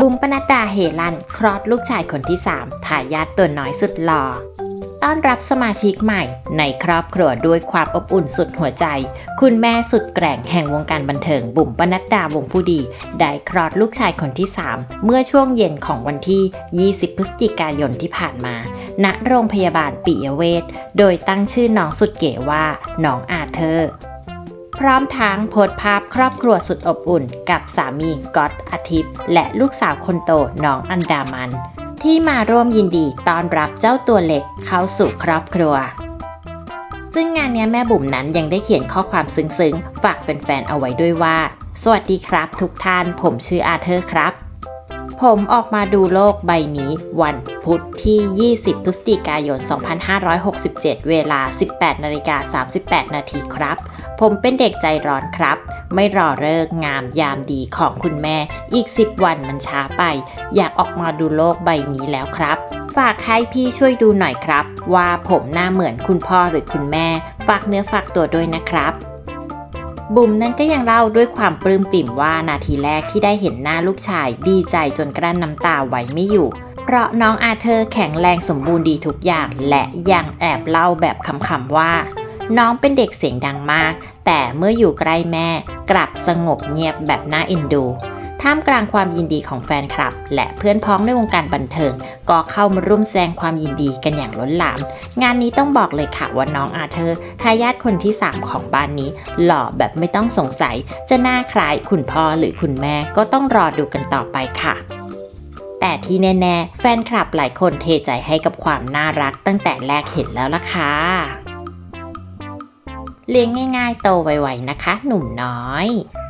บุ๋มปนัดดาเฮลัน คลอดลูกชายคนที่ 3 ทายาทตัวน้อยสุดหล่อ ต้อนรับสมาชิกใหม่ ในครอบครัวด้วยความอบอุ่นสุดหัวใจ คุณแม่สุดแกร่งแห่งวงการบันเทิง บุ๋มปนัดดาวงผู้ดี ได้คลอดลูกชายคนที่ 3 เมื่อช่วงเย็นของวันที่ 20 พฤศจิกายนที่ผ่านมา ณ โรงพยาบาลปิยเวชโดยตั้งชื่อน้องสุดเก๋ว่า น้องอาเธอร์ พร้อมทั้งโพสภาพครอบครัวสุดอบอุ่น กับสามีก๊อตอาทิตย์ และลูกสาวคนโตน้องอันดามัน ที่มาร่วมยินดีต้อนรับเจ้าตัวเล็กเข้าสู่ครอบครัว ซึ่งงานนี้แม่บุ๋มนั้นยังได้เขียนข้อความซึ้งๆ ฝากแฟนๆเอาไว้ด้วยว่า สวัสดีครับทุกท่านผมชื่ออาเธอร์ครับ ผมออกมาดูโลกใบนี้ วันพุธที่ 20 พฤศจิกายน 2567 เวลา 18นาฬิกา38 นาทีครับ ผมเป็นเด็กใจร้อนครับ ไม่รอเลิกงามยามดีของคุณแม่ อีก 10 วันมันช้าไป อยากออกมาดูโลกใบนี้แล้วครับ ฝากให้พี่ช่วยดูหน่อยครับ ว่าผมหน้าเหมือนคุณพ่อหรือคุณแม่ ฝากเนื้อฝากตัวด้วยนะครับ บุ๋มนั้นก็ยังเล่าด้วยความปลื้มปริ่มว่านาทีแรกที่ได้เห็นหน้าลูกชายดีใจจนกลั้นน้ำตาไว้ไม่อยู่ เพราะน้องอาเธอร์แข็งแรงสมบูรณ์ดีทุกอย่าง และยังแอบเล่าแบบขำๆว่า น้องเป็นเด็กเสียงดังมาก แต่เมื่ออยู่ใกล้แม่กลับสงบเงียบแบบน่าเอ็นดู ท่ามกลางความยินดีของแฟนคลับ และเพื่อนพ้องในวงการบันเทิง ก็เข้ามาร่วมแสดงความยินดีกันอย่างล้นหลาม งานนี้ต้องบอกเลยค่ะว่าน้องอาเธอร์ทายาทคนที่ 3 ของบ้านนี้ หล่อแบบไม่ต้องสงสัย จะหน้าคล้ายคุณพ่อหรือคุณแม่ก็ต้องรอดูกันต่อไปค่ะแต่ที่แน่ๆ แฟนคลับหลายคนเทใจให้กับความน่ารักตั้งแต่แรกเห็นแล้วล่ะค่ะ เลี้ยงง่ายๆ โตไวๆนะคะ หนุ่มน้อย